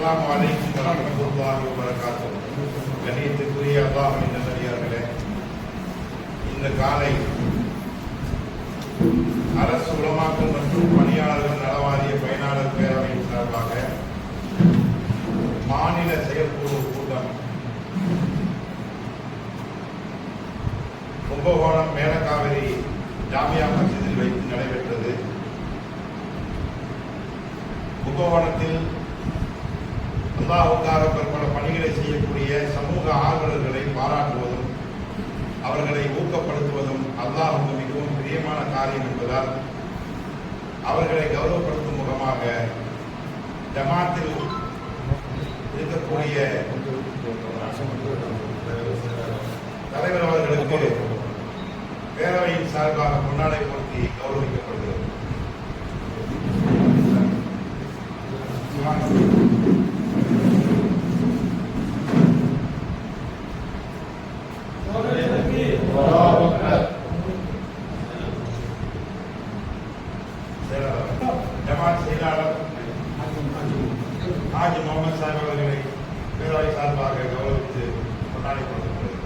அஸ்லாம் வலைக்கும் வரமத்துல்லாஹி வபரகாத்துஹு. கண்ணியத்துக்குரிய அல்லாஹ்வின் நல்லடியார்களே இந்த காலை அரசு உலமாக்கள் மற்றும் பணியாளர்கள் நலவாரிய பயனாளர் பேரவையின் சார்பாக மாநில செயற்குழு கூட்டம் கும்பகோணம் மேலக்காவிரி ஜாமியா மசிதில் வைத்து நடைபெற்றது. கும்பகோணத்தில் அல்லாஹுக்காக பல பணிகளை செய்யக்கூடிய சமூக ஆர்வலர்களை பாராட்டுவதும் அவர்களை ஊக்கப்படுத்துவதும் அல்லாஹுக்கு மிகவும் பிரியமான காரியம் என்பதால் அவர்களை கௌரவப்படுத்தும் முகமாக ஜமாத்தில் இருக்கக்கூடிய தலைவர் அவர்களுக்கு பேரவையின் சார்பாக முன்னாடை பொருத்தி கௌரவிக்கப்படுகிறது ஆஜி முகமது சாஹிப் அவர்களை பேரவை சார்பாக கௌரவித்து கொண்டாடி கொடுக்கப்படுகிறது